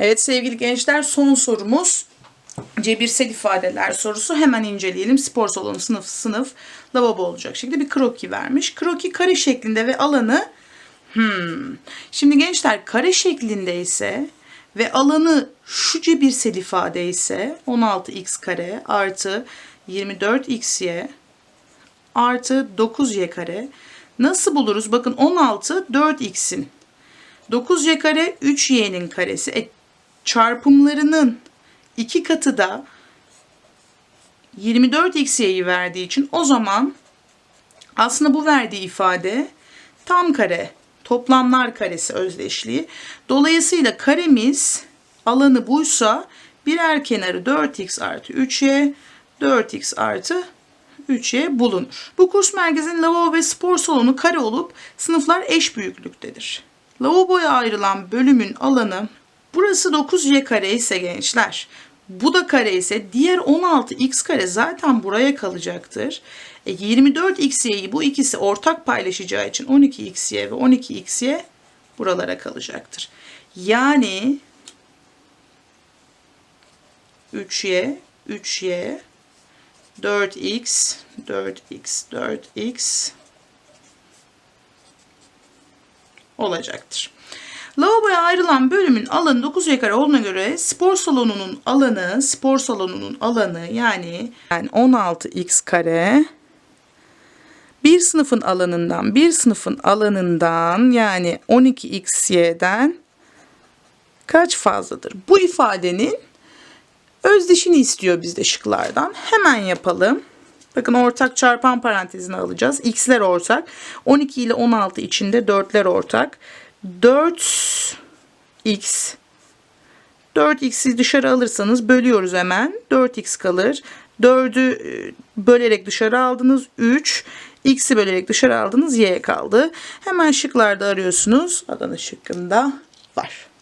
Evet sevgili gençler son sorumuz cebirsel ifadeler sorusu. Hemen inceleyelim. Spor salonu sınıf sınıf lavabo olacak şekilde bir kroki vermiş. Kroki kare şeklinde ve alanı hmm. Şimdi gençler kare şeklinde ise ve alanı şu cebirsel ifade ise 16x kare artı 24xy artı 9y kare. Nasıl buluruz? Bakın 16 4x'in 9y kare 3y'nin karesi. E, çarpımlarının iki katı da 24xy'yi verdiği için o zaman aslında bu verdiği ifade tam kare, toplamlar karesi özdeşliği. Dolayısıyla karemiz alanı buysa birer kenarı 4x artı 3y, 4x artı 3y bulunur. Bu kurs merkezinin lavabo ve spor salonu kare olup sınıflar eş büyüklüktedir. Lavaboya ayrılan bölümün alanı burası 9y kare ise gençler bu da kare ise diğer 16x kare zaten buraya kalacaktır. E 24xy'yi bu ikisi ortak paylaşacağı için 12xy ve 12xy buralara kalacaktır. Yani 3y, 3y, 4x, 4x, 4x olacaktır. Lavaboya ayrılan bölümün alanı 9 kare olduğuna göre spor salonunun alanı, spor salonunun alanı yani, yani 16x kare bir sınıfın alanından bir sınıfın alanından yani 12xy'den kaç fazladır? Bu ifadenin özdeşini istiyor bizde şıklardan. Hemen yapalım. Bakın ortak çarpan parantezine alacağız. X'ler ortak. 12 ile 16 içinde 4'ler ortak. 4x 4x'i dışarı alırsanız bölüyoruz hemen. 4x kalır. 4'ü bölerek dışarı aldınız. 3. X'i bölerek dışarı aldınız. Y kaldı. Hemen şıklarda arıyorsunuz. Adana şıkkında var.